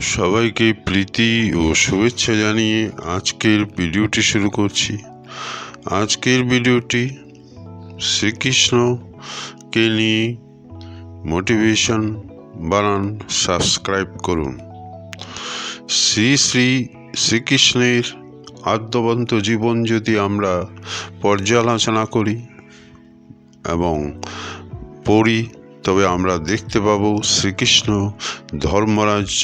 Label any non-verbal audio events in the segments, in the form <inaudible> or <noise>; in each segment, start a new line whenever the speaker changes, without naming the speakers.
সবাইকে প্রীতি ও শুভেচ্ছা জানিয়ে আজকের ভিডিওটি শুরু করছি। আজকের ভিডিওটি শ্রীকৃষ্ণকে নিয়ে মোটিভেশন বানান, সাবস্ক্রাইব করুন। শ্রী শ্রী শ্রীকৃষ্ণের আদ্যবন্ত জীবন যদি আমরা পর্যালোচনা করি এবং পড়ি তবে আমরা দেখতে পাব শ্রীকৃষ্ণ ধর্মরাজ্য,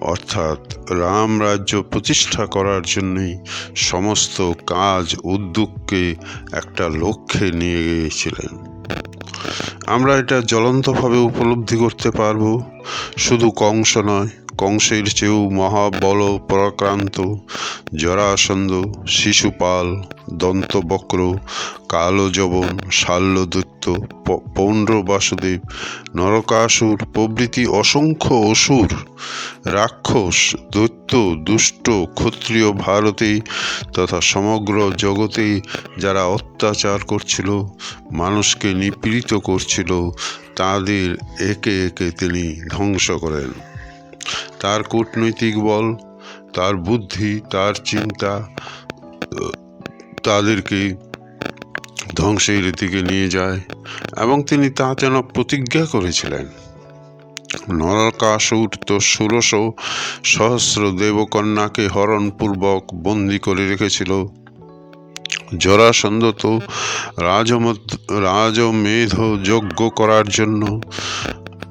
অর্থাৎ রাম রাজ্য প্রতিষ্ঠা করার জন্যই সমস্ত কাজ উদ্যোগকে একটা লক্ষ্যে নিয়ে গিয়েছিলেন। আমরা এটা জ্বলন্তভাবে উপলব্ধি করতে পারব। শুধু কংস নয় কংসের চেয়েও মহাবল পরাক্রান্ত, জরাসন্ধ, শিশুপাল, দন্তবক্র, কালযবন, শাল্যদৈত্য পৌণ্ড্র বাসুদেব নরকাসুর, প্রভৃতি অসংখ্য অসুর, রাক্ষস, দৈত্য, দুষ্ট, ক্ষত্রিয় ভারতে তথা সমগ্র জগতে যারা অত্যাচার করছিল, মানুষকে নিপীড়িত করছিল, তাদের একে একে তিনি ধ্বংস করেন। তার কূটনৈতিক বল, তার বুদ্ধি, তার চিন্তা, তাদেরকে ধ্বংসের দিকে নিয়ে যায় এবং তিনি তা যেন প্রতিজ্ঞা করেছিলেন। নরকাসুর তো ষোলশ সহস্র দেবকন্যাকে হরণপূর্বক বন্দি করে রেখেছিল। জরাসন্ধ তো রাজমত রাজমেধ যজ্ঞ করার জন্য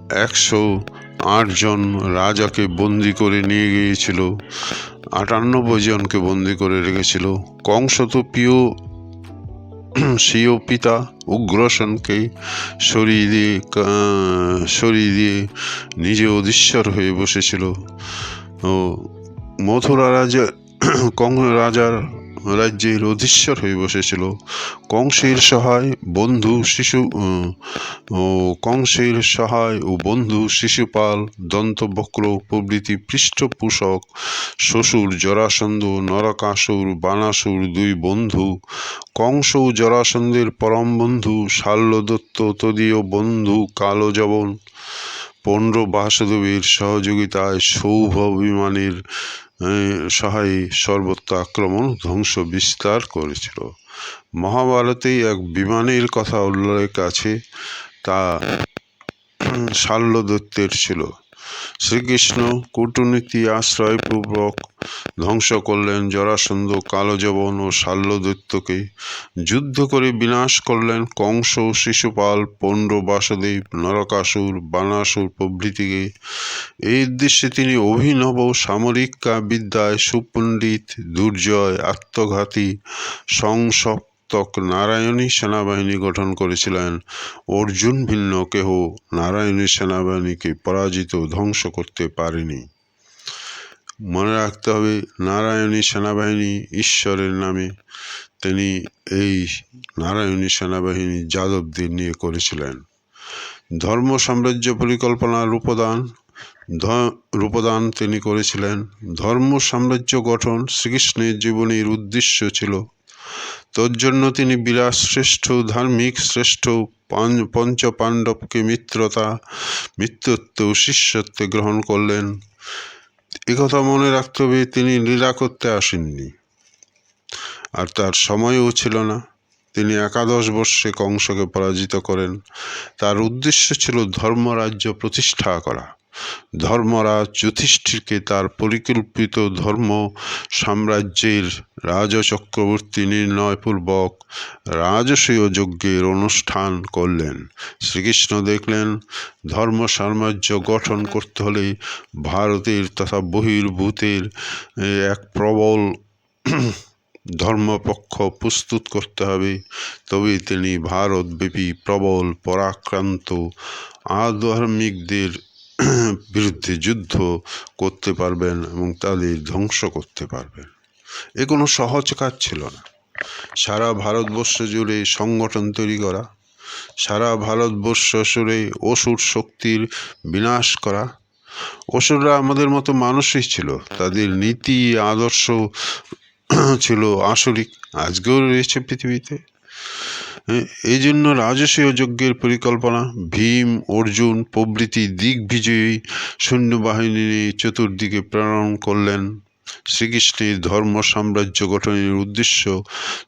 একশো আটজন রাজাকে বন্দি করে নিয়ে গিয়েছিল। আটানব্বই জনকে বন্দি করে রেখেছিল। কংস তো প্রিয় স্বীয় পিতা উগ্রসেনকে সরিয়ে দিয়ে সরিয়ে দিয়ে নিজে অধীশ্বর হয়ে বসেছিল। ও মথুরা রাজা, কং, রাজার রাজ্যের অধীশ্বর হয়ে বসেছিল। কংসের সহায় বন্ধু শিশু ও কংসের সহায় ও বন্ধু শিশুপাল, দন্তবক্র, প্রভৃতি পৃষ্ঠপোষক, শ্বশুর জরাসন্ধ, নরকাসুর, বানাসুর দুই বন্ধু, কংস ও জরাসন্ধের পরম বন্ধু, শাল্যদত্ত তদীয় বন্ধু কালযবন পৌণ্ড্র বাসুদেবের সহযোগিতায় সৌভ বিমানের সহায় সর্বত্র আক্রমণ ধ্বংস বিস্তার করেছিল। মহাভারতেই এক বিমানের কথা উল্লেখ আছে, তা শাল্য দত্তের ছিল। শ্রীকৃষ্ণ কূটনীতি আশ্রয়পূর্বক ধ্বংস করলেন জরাসন্ধ, কালযবন ও শাল্যদৈত্যকে। যুদ্ধ করে বিনাশ করলেন কংস, শিশুপাল, পণ্ড, বাসুদেব, নরকাসুর, বানাসুর প্রভৃতিকে। এই উদ্দেশ্যে তিনি অভিনব সামরিক বিদ্যায় সুপণ্ডিত, দুর্জয়, আত্মঘাতী সংসপ্তক নারায়ণী সেনাবাহিনী গঠন করেছিলেন। অর্জুন ভিন্ন, কেহ নারায়ণী সেনাবাহিনীকে পরাজিত ধ্বংস করতে পারেনি। মনে রাখতে হবে, নারায়ণী সেনাবাহিনী ঈশ্বরের নামে। তিনি এই নারায়ণী সেনাবাহিনী যাদবদের নিয়ে করেছিলেন। ধর্ম সাম্রাজ্য পরিকল্পনার রূপদান রূপদান তিনি করেছিলেন। ধর্ম সাম্রাজ্য গঠন শ্রীকৃষ্ণের জীবনের উদ্দেশ্য ছিল তোর জন্য তিনি বিরাট শ্রেষ্ঠ, ধার্মিক, শ্রেষ্ঠ পাঞ্চ- পাণ্ডবকে মিত্রতা, মিত্রত্ব শিষ্যত্বে গ্রহণ করলেন। একথা মনে রাখতে হবে, তিনি লীলা করতে আসেননি। আর তার সময়ও ছিল না। তিনি একাদশ বর্ষে কংসকে পরাজিত করেন। তার উদ্দেশ্য ছিল ধর্মরাজ্য প্রতিষ্ঠা করা। ধর্মরাজ যুধিষ্ঠিরকে তার পরিকল্পিত ধর্ম সাম্রাজ্যের রাজচক্রবর্তী নির্ণয়পূর্বক রাজসীয় যজ্ঞের অনুষ্ঠান করলেন। শ্রীকৃষ্ণ দেখলেন, ধর্ম সাম্রাজ্য গঠন করতে হলে ভারতের তথা বহির্ভূতের এক প্রবল ধর্মপক্ষ প্রস্তুত করতে হবে। তবে তিনি ভারতব্যাপী প্রবল পরাক্রান্ত আধার্মিকদের <clears throat> বিরুদ্ধে যুদ্ধ করতে পারবেন এবং তাদের ধ্বংস করতে পারবেন। এ কোনো সহজ কাজ ছিল না। সারা ভারতবর্ষ জুড়ে সংগঠন তৈরি করা, সারা ভারতবর্ষ জুড়ে অসুর শক্তির বিনাশ করা, অসুররা আমাদের মতো মানুষই ছিল। তাদের নীতি, আদর্শ <clears throat> ছিল আসরিক আজকেও রয়েছে পৃথিবীতে। এই জন্য রাজসীয় যজ্ঞের পরিকল্পনা, ভীম, অর্জুন প্রভৃতি দিগ্বিজয়ী সৈন্যবাহিনী নিয়ে চতুর্দিকে প্রেরণ করলেন। শ্রীকৃষ্ণের ধর্ম সাম্রাজ্য গঠনের উদ্দেশ্য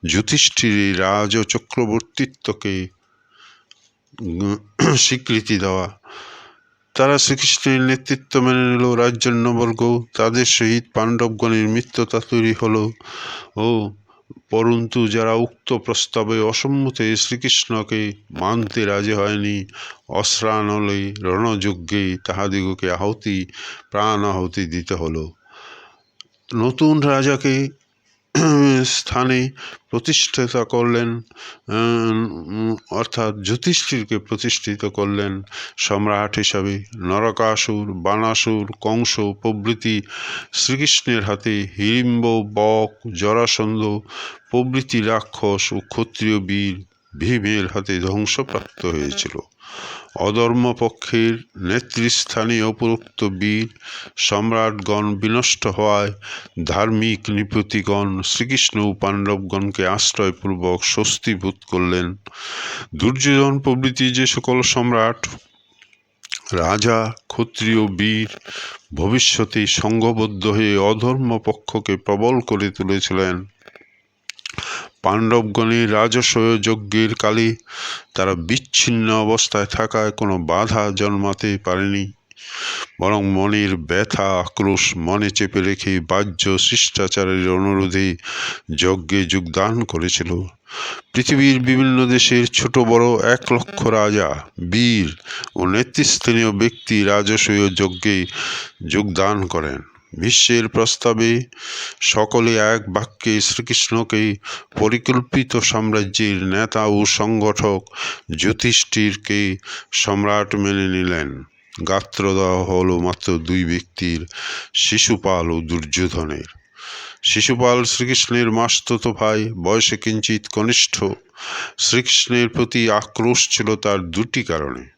যুধিষ্ঠির রাজ চক্রবর্তিত্বকে স্বীকৃতি দেওয়া। তারা শ্রীকৃষ্ণের নেতৃত্ব মেনে নিল রাজ্যান্যবর্গ তাদের সহিত পাণ্ডবগণের মিত্রতা তৈরি হলো ও পরন্তু যারা উক্ত প্রস্তাবে অসম্মতে শ্রীকৃষ্ণকে মানতে রাজি হয়নি, অশ্রানলে রণযজ্ঞে তাহাদিগকে আহতি প্রাণ আহতি দিতে হলো। নতুন রাজাকে স্থানে প্রতিষ্ঠিত করলেন অর্থাৎ যুধিষ্ঠিরকে প্রতিষ্ঠিত করলেন সম্রাট হিসাবে। নরকাসুর বানাসুর কংস, প্রভৃতি শ্রীকৃষ্ণের হাতে হিড়িম্ব বক, জরাসন্ধ, প্রভৃতি রাক্ষস ও ক্ষত্রিয় বীর ভীমের হাতে ধ্বংসপ্রাপ্ত হয়েছিল। অধর্ম পক্ষের নেতৃস্থানীয় উপরোক্ত বীর সম্রাটগণ বিনষ্ট হওয়ায় ধার্মিক নৃপতিগণ শ্রীকৃষ্ণ ও পাণ্ডবগণকে আশ্রয়পূর্বক স্বস্তি বোধ করলেন। দুর্যোধন প্রভৃতি যে সকল সম্রাট, রাজা, ক্ষত্রিয় বীর ভবিষ্যতে সংঘবদ্ধ হয়ে অধর্ম পক্ষকে প্রবল করে তুলেছিলেন। পাণ্ডবগণের রাজস্ব যজ্ঞের কালে। তারা বিচ্ছিন্ন অবস্থায় থাকায় কোনো বাধা জন্মাতে পারেনি। বরং মনের ব্যথা আক্রোশ মনে চেপে রেখে বাহ্য শিষ্টাচারের অনুরোধে যজ্ঞে যোগদান করেছিল। পৃথিবীর বিভিন্ন দেশের ছোট বড় এক লক্ষ রাজা, বীর ও নেতৃস্থানীয় ব্যক্তি রাজস্বীয় যজ্ঞে যোগদান করেন। বিশ্বের প্রস্তাবে সকলে এক বাক্যে শ্রীকৃষ্ণকে পরিকল্পিত সাম্রাজ্যের নেতা ও সংগঠক যুধিষ্ঠিরকে সম্রাট মেনে নিলেন। গাত্র দেওয়া হলো মাত্র দুই ব্যক্তির শিশুপাল ও দুর্যোধনের। শিশুপাল শ্রীকৃষ্ণের মাস্তত ভাই, বয়সে কিঞ্চিত কনিষ্ঠ। শ্রীকৃষ্ণের প্রতি আক্রোশ ছিল তার দুটি কারণে।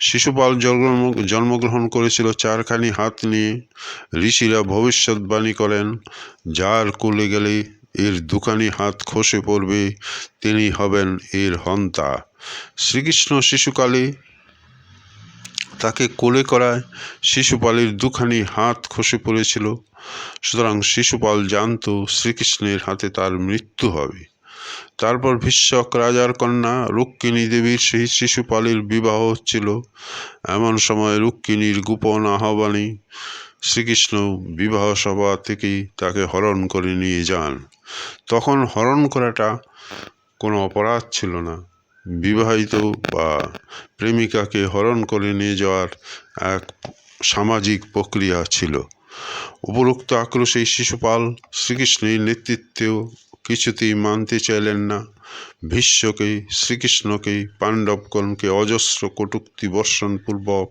শিশুপাল জন্ম জন্মগ্রহণ করেছিল চারখানি হাত নিয়ে। ঋষিরা ভবিষ্যৎবাণী করেন, যার কোলে গেলে এর দুখানি হাত খসে পড়বে, তিনি হবেন এর হন্তা। শ্রীকৃষ্ণ শিশুকালে তাকে কোলে করায় শিশুপালের দুখানি হাত খসে পড়েছিল। সুতরাং শিশুপাল জানত শ্রীকৃষ্ণের হাতে তার মৃত্যু হবে। তারপর ভীষ্মক রাজার কন্যা রুক্মিণী দেবীর সেই শিশুপালের বিবাহ হচ্ছিল। এমন সময় রুক্মিণীর গোপন আহ্বানে শ্রীকৃষ্ণ বিবাহ সভা থেকেই তাকে হরণ করে নিয়ে যান। তখন হরণ করাটা কোনো অপরাধ ছিল না। বিবাহিত বা প্রেমিকাকে হরণ করে নিয়ে যাওয়ার এক সামাজিক প্রক্রিয়া ছিল। উপরোক্ত আক্রোশে শিশুপাল শ্রীকৃষ্ণের নেতৃত্বেও কিছুতেই মানতে চাইলেন না ভীষ্মকে শ্রীকৃষ্ণকে পাণ্ডবগণকে অজস্র কটুক্তি বর্ষণপূর্বক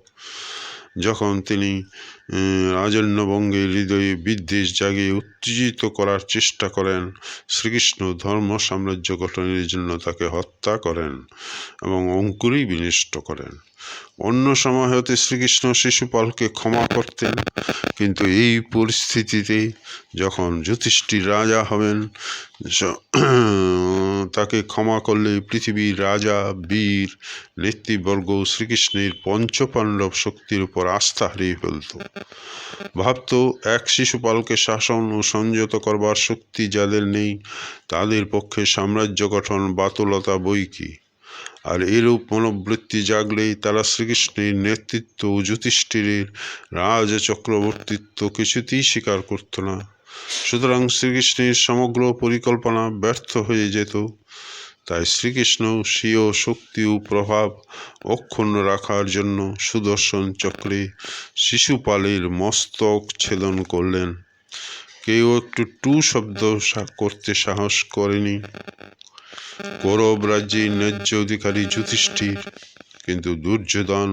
যখন তিনি রাজন্যবঙ্গে হৃদয়ে বিদ্বেষ জাগিয়ে উত্তেজিত করার চেষ্টা করেন। শ্রীকৃষ্ণ ধর্ম সাম্রাজ্য গঠনের জন্য তাকে হত্যা করেন এবং অঙ্কুরেই বিনষ্ট করেন। অন্য সময় হতে শ্রীকৃষ্ণ শিশুপালকে ক্ষমা করতেন, কিন্তু এই পরিস্থিতিতে যখন যুধিষ্ঠির রাজা হবেন তাকে ক্ষমা করলে পৃথিবীর রাজা, বীর, নেতৃবর্গ শ্রীকৃষ্ণের পঞ্চপাণ্ডব শক্তির উপর আস্থা হারিয়ে ফেলত। ভাবত এক শিশুপালকে শাসন ও সংযত করবার শক্তি যাদের নেই, তাদের পক্ষে সাম্রাজ্য গঠন বাতুলতা বই কি? আর এরূপ মনোবৃত্তি জাগলেই তারা শ্রীকৃষ্ণের নেতৃত্ব ও যুধিষ্ঠিরের রাজ চক্রবর্তিত্ব কিছুতেই স্বীকার করত না। সুতরাং শ্রীকৃষ্ণের সমগ্র পরিকল্পনা ব্যর্থ হয়ে যেত। তাই শ্রীকৃষ্ণ স্বীয় শক্তি ও প্রভাব অক্ষুণ্ণ রাখার জন্য সুদর্শন চক্রে শিশুপালের মস্তক ছেদন করলেন। কেউ একটু টু শব্দ করতে সাহস করেনি। কৌরব রাজ্যে ন্যায্য অধিকারী যুধিষ্ঠির, কিন্তু দুর্যোধন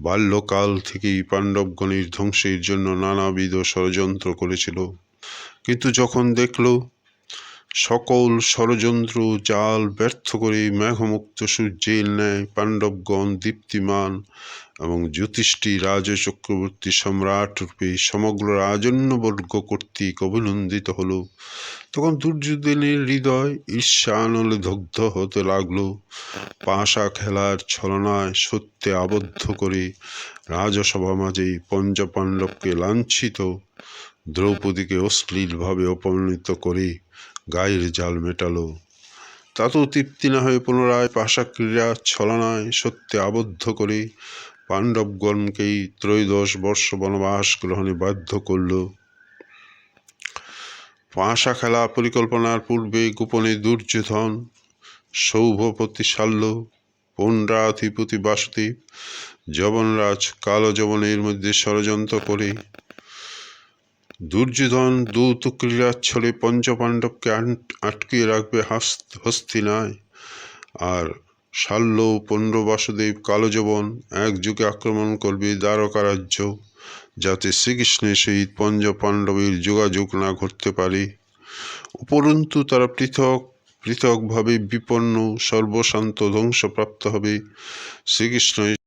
বাল্যকাল থেকেই পাণ্ডবগণের ধ্বংসের জন্য নানাবিধ ষড়যন্ত্র করেছিল। কিন্তু যখন দেখল সকল ষড়যন্ত্র, জাল ব্যর্থ করে মেঘমুক্ত সূর্যের ন্যায় পাণ্ডবগণ দীপ্তিমান এবং জ্যোতিষটি রাজ চক্রবর্তী সম্রাট রূপে সমগ্র রাজন্যবর্গ কর্তৃক অভিনন্দিত হলো। তখন দুর্যোধনের হৃদয় ঈর্ষানলে দগ্ধ হতে লাগল। পাশা খেলার ছলনায় সত্যে আবদ্ধ করে রাজসভা মাঝে পঞ্চপাণ্ডবকে লাঞ্ছিত, দ্রৌপদীকে অশ্লীলভাবে অপমানিত করে গায়ের জাল মেটালো। তাতেও তৃপ্তি না হয়ে পুনরায় পাশা ক্রীড়া ছলনায় সত্যে আবদ্ধ করে পাণ্ডবগণকেই ত্রয়োদশ বর্ষ বনবাস গ্রহণে বাধ্য করল। পাশা খেলা পরিকল্পনার পূর্বে গোপনে দুর্যোধন সৌভপতি শাল্য পণ্ডাধিপতি বাসুদেব, যবনরাজ কালো যবনের মধ্যে ষড়যন্ত্র করে দুর্যোধন দূত ছলে পঞ্চপাণ্ডবকে আটকিয়ে রাখবে হস্তি, হস্তিনায়। আর শাল্য পণ্ড বাসুদেব কালযবন একযুগে আক্রমণ করবে দ্বারকা রাজ্য, যাতে শ্রীকৃষ্ণের সহিত পঞ্চ পাণ্ডবের যোগাযোগ না ঘটতে পারে। উপরন্তু তারা পৃথক, পৃথকভাবে বিপন্ন, সর্বশান্ত ধ্বংসপ্রাপ্ত হবে। শ্রীকৃষ্ণ